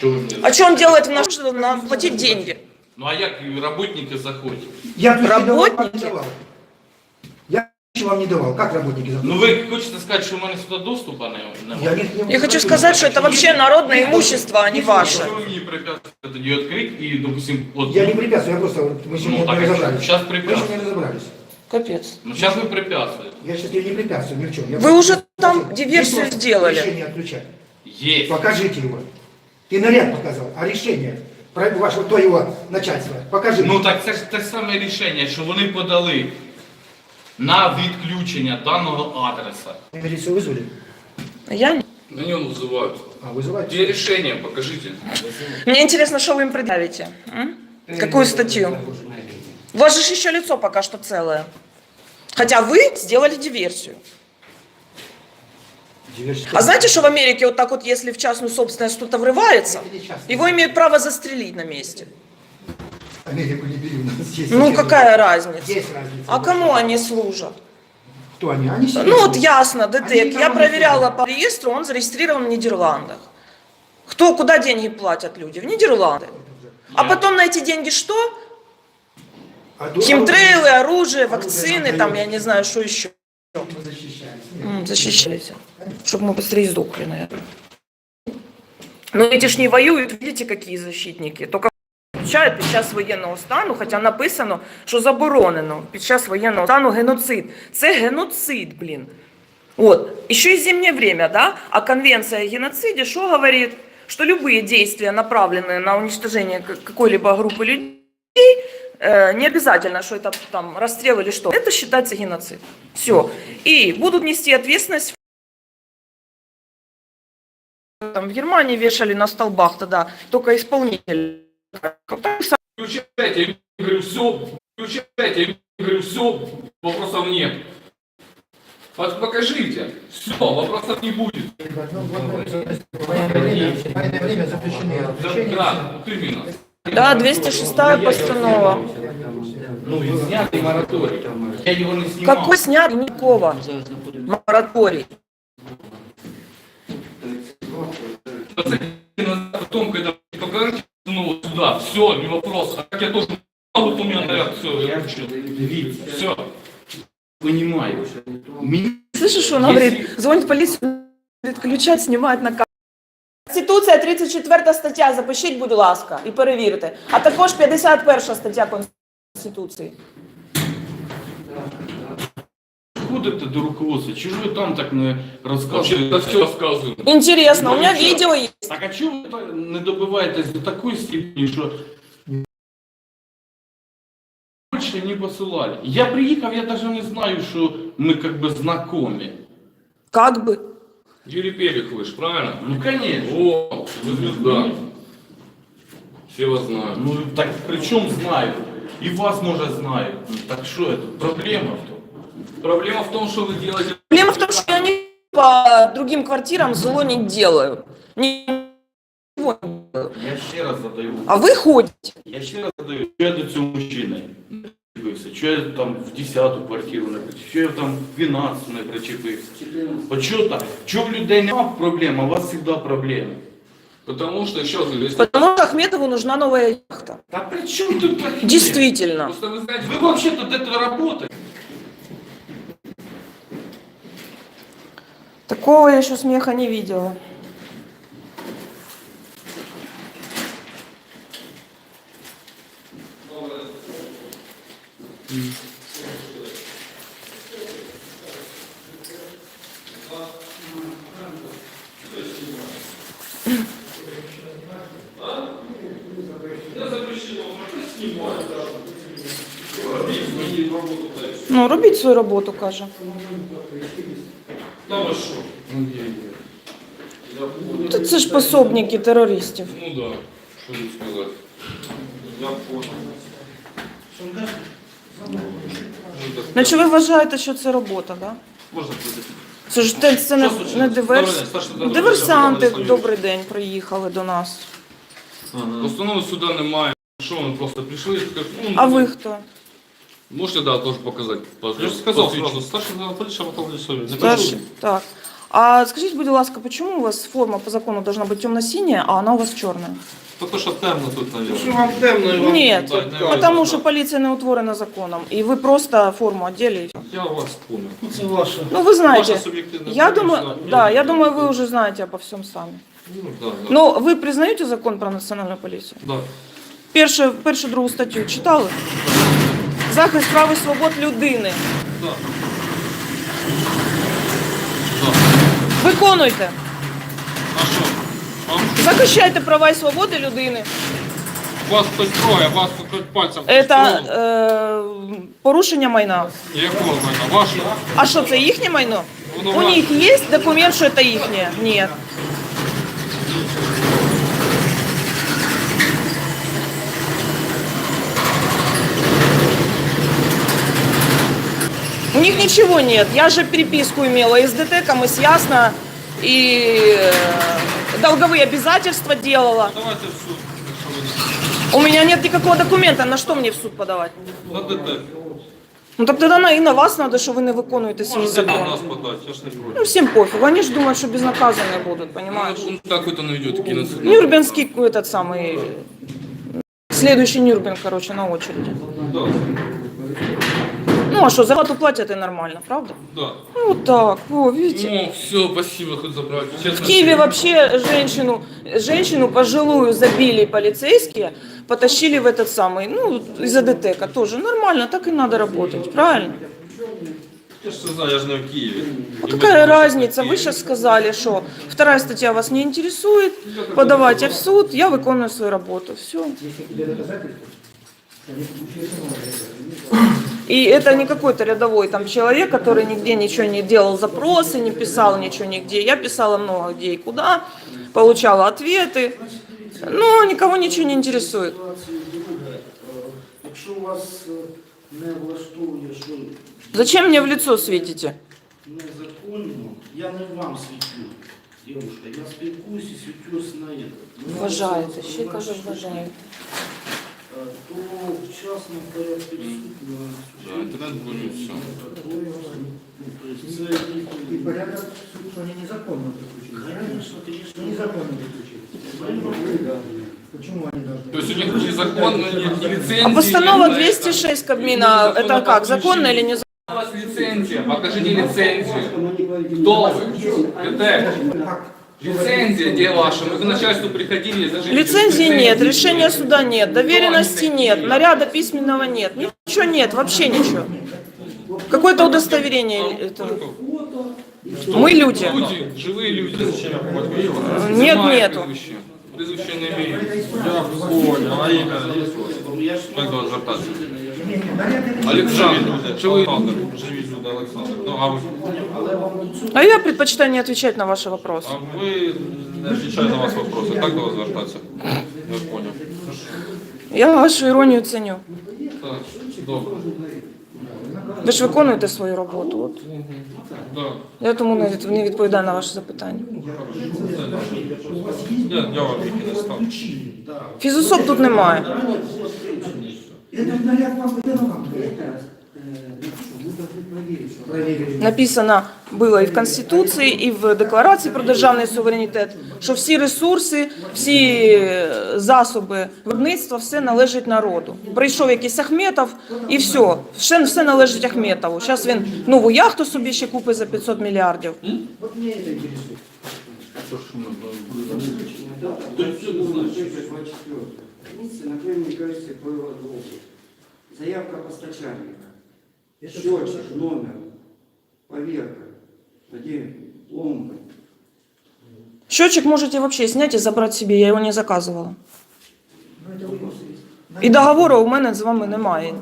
Що ви мені А что он делает в наш... на платить деньги? Ну а як роботники заходять? Я ключи давал, вам Работники? не давал. Я ключи вам не давал. Как работники Ну заходят? ви хочете сказати, що в мене сюди доступу не- Я, немає? не, не Я хочу сказать, что это вообще народное имущество, а не ваше. Що ви мені препятствуєте тоді відкрити і, допустим, от... Я не препятствую, я просто, вот мы еще Ну, не, так не а разобрались. щас Мы еще препятствуете. не разобрались. Капец. Ну зараз ви препятствуєте. Я сейчас не препятствую ни в чем. Я Вы просто- уже там Есть диверсию просто сделали. Решение отключать. Є. Покажите его. Ты наряд показал, а решение про вашего твоего начальства. Покажи. Ну так це ж те саме рішення, що вони подали на відключення даного адреса. Милицию вызвали? Я... не- Меня вызывают. А, вызывают? Где решение? Покажите. Мне интересно, что вы им предъявите. м? Какую статью? У вас же еще лицо пока что целое. Хотя вы сделали диверсию. А знаете, что в Америке вот так вот, если в частную собственность кто-то врывается, его имеют право застрелить на месте? Америку не бери, у нас есть. Ну какая разница? Есть разница. А кому они служат? Кто они? Они. Ну вот ясно, ДТЭК. Я никому не проверяла по реестру, он зарегистрирован в Нидерландах. Кто, куда деньги платят люди? В Нидерланды. А потом на эти деньги что? А до- Химтрейлы, оружие, Оружие вакцины, там, я не знаю, что еще. Мы защищаемся. Нет. М, Защищайся Чтобы мы быстрее сдохли, наверное. Но эти ж не воюют, видите, какие защитники. Только включають під час воєнного стану, хоча написано, що заборонено під час воєнного стану геноцид. Це геноцид, блін. Вот. Еще и зимнее время, да? А конвенция о геноциде что говорит? Что любые действия, направленные на уничтожение к- какой-либо группы людей, э, не обязательно, что это там расстрел или что, это считается геноцид. Все. И будут нести ответственность. Там в Германии вешали на столбах тогда только исполнитель. Включайте. Я говорю, все. Включайте. Я говорю, все. Вопросов нет. Пок- Покажите. Все, вопросов не будет. Ну, в военное время- в военное время запрещены Да, развлечения. да, вот именно. Да, 206 постанова. Ну і знятий мораторій. Я його не знімав. Какой снят Никова? Мораторий. Потом, когда покажете, ну, сюда, все, не вопрос. А как я тоже а вот у меня наряд, все, я включил. Дивіться, Все. понімаю. Мені Слышишь, что он говорит? Звонит в полицию, говорит, включать, снимать на камеру. Конституція 34 стаття, запишіть, будь ласка, і перевірте. А також 51 стаття Конституції. ходите до руководства, чого ж ви там так не Вообще, розказуєте? да все рассказываю. Інтересно, у мене відео є. Так а чого ви так не добиваєтесь до такої степені, що більше не посилали? Я приїхав, я навіть не знаю, що ми как бы знакомі. Как би. Юрий Пелих вы ж, правильно? Ну, конечно. О, вы звезда. Все вас знают. Ну так при чому знаю? І вас може знаю. Ну, так що це? Проблема в тому. Проблема в том, что вы делаете... Проблема в том, что я не по другим квартирам зло не делаю. Ничего не делаю. Я ще раз задаю. А вы ходите. Я ще раз задаю, що я мужчини не причепився, що я там в 10-ту квартиру не причепився, що я там в 12-ту не причепився. От що так? Чого в людей немає проблем, а у вас завжди проблеми? Потому что, еще раз говорю, если... Потому что Ахметову нужна новая яхта. Та при чому тут таке? Действительно. Просто вы знаете, Ви вообще-то де-то работаете. Такого я еще смеха не видела. Ну, робіть свою роботу, каже. Да вы что? Та це ж пособники терористів. Ну да, что тут сказать. Я понял. Значить, ви вважаєте, що це робота, так? Да? Можна прийти. Це ж те- це не, Що случилось? не диверс... Добрий день, старший диверсанти. Владислав Добрий день, приїхали до нас. Постанови суда немає. Що вони просто прийшли і скажуть, ну, А ви хто? Можете, да, тоже показать? Я ж сказав сразу, старший лейтенант поліції Анатолій Лісові. Старший? Так. А скажіть, будь ласка, почему у вас форма по закону должна быть темно-синяя, а она у вас черная? Только что темно тут, Що наверное. вам темно і вам Нет, так, не потому важно, что так. полиция не утворена законом, и вы просто форму одели. и всё. Я вас понял. Це ваше. Ну, вы знаете, Ваша субъективная я позиция, думаю, ну, да, я ну, думаю, вы уже знаете обо всем сами. Ну, да, да. Но вы признаете закон про национальную полицию? Да. Першу, першу другу статтю читали? Захист прав і свобод людини. Виконуйте. А що? А? Захищайте права і свободи людини. Вас хтось троє, вас тут пальцем хтось Це тронув. е, порушення майна. Якого майна? Ваше? А що це їхнє майно? Воно У ваше. них є документ, що це їхнє? Ні. У них ничего нет. Я же переписку имела и с ДТКом, и с Ясно, и э, долговые обязательства делала. Давайте в суд, У меня нет никакого документа, на что мне в суд подавать? на ДТ. Ну так тогда на, и на вас надо, що ви не виконуєте свої Можете на нас подати, я ж не Ну проти. всем пофиг, они же думают, что безнаказанные будут, понимаешь? Ну, так это наведет таки на суд. Нюрнбергский этот самый, следующий Нюрнберг, короче, на очереди. Да, Ну а что, зарплату платят и нормально, правда? да. Ну вот так, о, видите. Ну, все, спасибо, хоть забрали. Честно. В Киеве вообще женщину, женщину пожилую забили полицейские, потащили в этот самый, ну, из-за ДТК тоже. Нормально, так и надо работать, правильно? Я ж не знаю, я ж не в Києві. Ну І ми какая ж не в разница? Вы Києві. сейчас сказали, что вторая статья вас не интересует, подавайте в суд, я выполняю свою работу. Все. Если тебе доказательства, И это не какой-то рядовой там человек, который нигде ничего не делал запросы, не писал ничего нигде. Я писала много где и куда, получала ответы. Но никого ничего не интересует. Якщо вас е, не влаштовує, що Зачем мне в лицо светите? незаконно, я не вам світлю, дівчинка, я спілкуюся і світлюсь на це. Мене Вважаєте, це ще кажу, особисто вважаєте. Е, То вчасно в суд на Да, интернет будет все. И порядок, что они незаконно заключили. Конечно, конечно. Что незаконно заключили. Почему они должны? То есть у них незаконно, нет ни лицензии. А постанова нет на это. 206 Кабмина, это как, законно или не законно? У вас лицензия, покажите лицензию. Кто вы? ДТЭК. Лицензия, где ваша? Мы к начальству приходили, зажили. Лицензии нет, решения суда нет, доверенности нет, наряда письменного нет, ничего нет, вообще ничего. Какое-то удостоверение этого. Мы люди. Люди, живые люди. Нет, Знаю нету. прізвище. Прізвище не имею. Я понял, а ім'я є у вас? Я ж Як до вас звертатися? Не, не, наряд это не Олександр, чи ви Олександр, живі люди, Олександр. Ну, а ви? А я предпочитаю не отвечать на ваши вопросы. А ви не відповідаю на вас вопроси, так до вас звертатися? Я понял. Я вашу іронію ценю. Так, добре. Ви ж виконуєте свою роботу. От. Да. Я тому не від- не відповідаю на ваше запитання. Я, я вам віки не став. Фізособ тут немає. Этот наряд вам выдано вам. Написано було і в Конституції, і в Декларації про державний суверенітет, що всі ресурси, всі е, засоби виробництва, все належить народу. Прийшов якийсь Ахметов і все, все, все належить Ахметову. Зараз він нову яхту собі ще купить за 500 мільярдів. Заявка постачальника. Это Счетчик, номер, поверка, где пломбы. Счетчик можете вообще снять і забрати себе, я його не заказывала. Ну. І договору у мене з вами немає.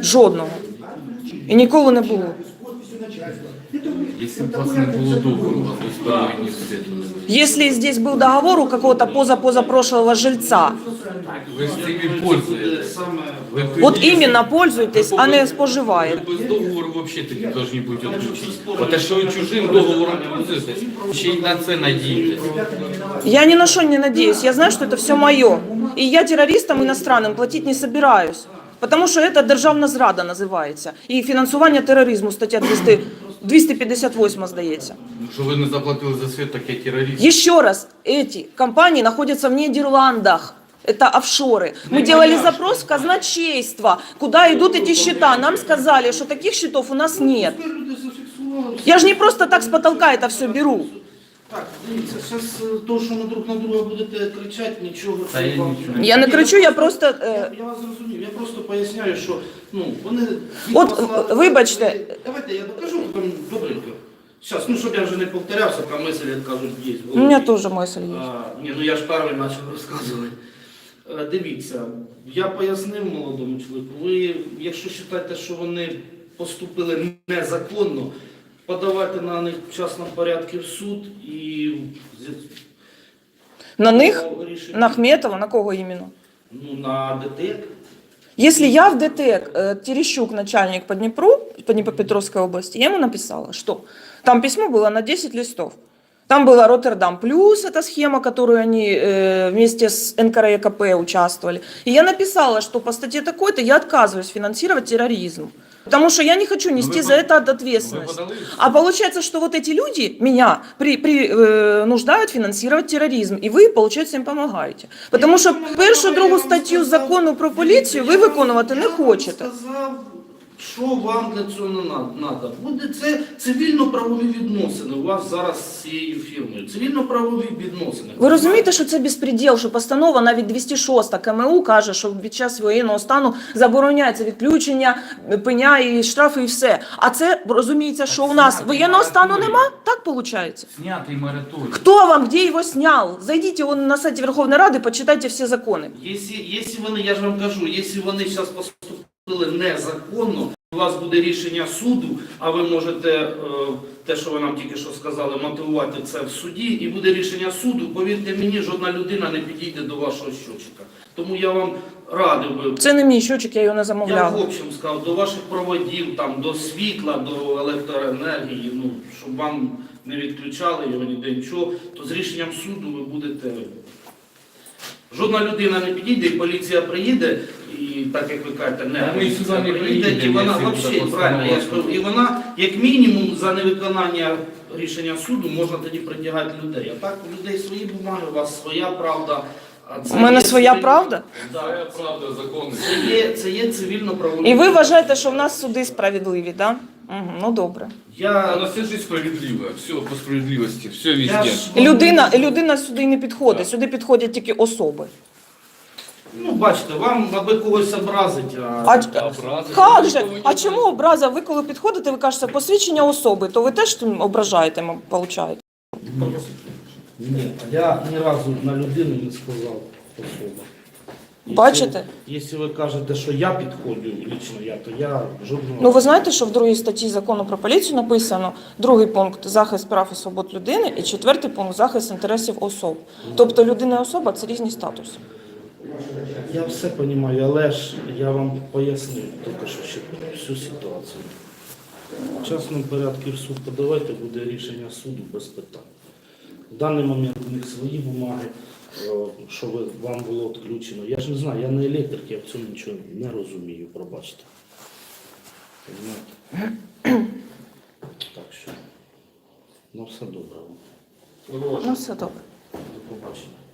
Жодного. І ніколи не було. С подписью начальства. Это вы- Если вот бы у вас такой не акт было закон. договора, то есть вы не советовали. Если здесь был договор у какого-то поза-позапрошлого жильца, Вы с ними пользуетесь. Вы вот приняли- именно пользуйтесь, а не споживаєте. Без договору вообще-то не должны будете отключить. Потому что вы чужим договором пользуетесь, ще й на це надієтесь. Я ни на что не надеюсь. Я знаю, что это все мое. И я террористам иностранным платить не собираюсь. Потому що це державна зрада називається. І фінансування тероризму, стаття 200, 258, здається. Ну, Що ви не заплатили за світ, таке терорист. Еще раз, эти компании находятся в Нидерландах. Это офшоры. Мы Ну, делали понятно. запрос в казначейство, куда идут эти счета. Нам сказали, что таких счетов у нас нет. Тепер люди зафіксували. Я ж не просто так з потолка это все беру. Так, дивіться, зараз то, що ми друг на друга будете кричати, нічого Та я вам- нічого Я не кричу, я просто, Я, е, я вас зрозумів, я просто поясняю, що ну, вони... От, послали- вибачте. Давайте я докажу вам добренько. Зараз, ну, щоб я вже не повторявся, там мислі, як кажуть, є. у меня голові. тоже мысль есть. А, ні, ну я ж перший почав розказувати. Е, Дивіться, я пояснив молодому чоловіку, ви, якщо вважаєте, що вони поступили незаконно, подавайте на них в частному порядку в суд і На них, на Ахметова, на кого именно? ну, на ДТЕК. Если я в ДТЭК, э, Терещук, начальник по Днепру, по Днепропетровской области, я ему написала, что там письмо было на 10 листов. Там было Роттердам плюс, эта схема, которую они э, вместе с НКРЕКП участвовали. И я написала, что по статье такой-то я отказываюсь финансировать терроризм. Потому что я не хочу нести вы за под- это Ви ответственность. подали? А получается, что вот эти люди меня при, при, э, нуждают финансировать терроризм, и ви, получается, їм допомагаєте. Тому що першу, другу статтю закону про поліцію ви виконувати не Я вам хочете. що вам для цього не треба. Буде це цивільно-правові відносини у вас зараз з цією фірмою. Цивільно-правові відносини. Ви розумієте, що це безпреділ, що постанова навіть 206 КМУ каже, що під час воєнного стану забороняється відключення пеня і штрафи і все. А це розуміється, що у нас воєнного стану нема? Так виходить? Снятий мораторій. Кто вам где его снял? Зайдите вон на сайте Верховной Рады, почитайте все законы. Якщо, вони, я ж вам кажу, якщо вони зараз поступили незаконно, у вас буде рішення суду, а ви можете е, те, що ви нам тільки що сказали, мотивувати це в суді, і буде рішення суду. Повірте мені, жодна людина не підійде до вашого щочика. Тому я вам радив би. Це не мій щочик, я його не Я в общем сказав, до ваших проводів, там, до світла, до електроенергії, ну, щоб вам не відключали його ніде нічого, то з рішенням суду ви будете. Жодна людина не підійде, і поліція приїде, і так як ви кажете, не ми сюди не приїде, і вона взагалі, правильно, я скажу, і вона, як мінімум, за невиконання рішення суду можна тоді притягати людей. А так у людей свої бумаги, у вас своя правда. А це У мене є своя правда? Своя правда, законы. Це є, це є цивільно-правові. І ви вважаєте, що в нас суди справедливі, так? Да? Угу, ну добре. Я, нас вся жизнь справедливая. Все по справедливости. Все я везде. ж, людина, і людина сюди не підходить, сюди підходять тільки особи. Ну, бачите, вам аби когось образить, а, А, Образа. як же? А чому образа? Ви коли підходите, ви кажете посвідчення особи, то ви теж тим ображаєте, м- получаєте? Ні, я ні разу на людину не сказав особа. Якщо- Бачите? Якщо ви кажете, що я підходжу, лічно я, то я жодного. Ну ви знаєте, що в другій статті закону про поліцію написано другий пункт захист прав і свобод людини, і четвертий пункт захист інтересів особ. Тобто людина і особа це різні статуси. Я все розумію, але ж я вам пояснив тільки що ще всю ситуацію. В частному порядку в суд подавайте, буде рішення суду без питань. В даний момент у них свої бумаги, е, що вам було відключено. Я ж не знаю, я не електрик, я в цьому нічого не розумію, пробачте. Так що, ну все добре. Ну все добре. До побачення.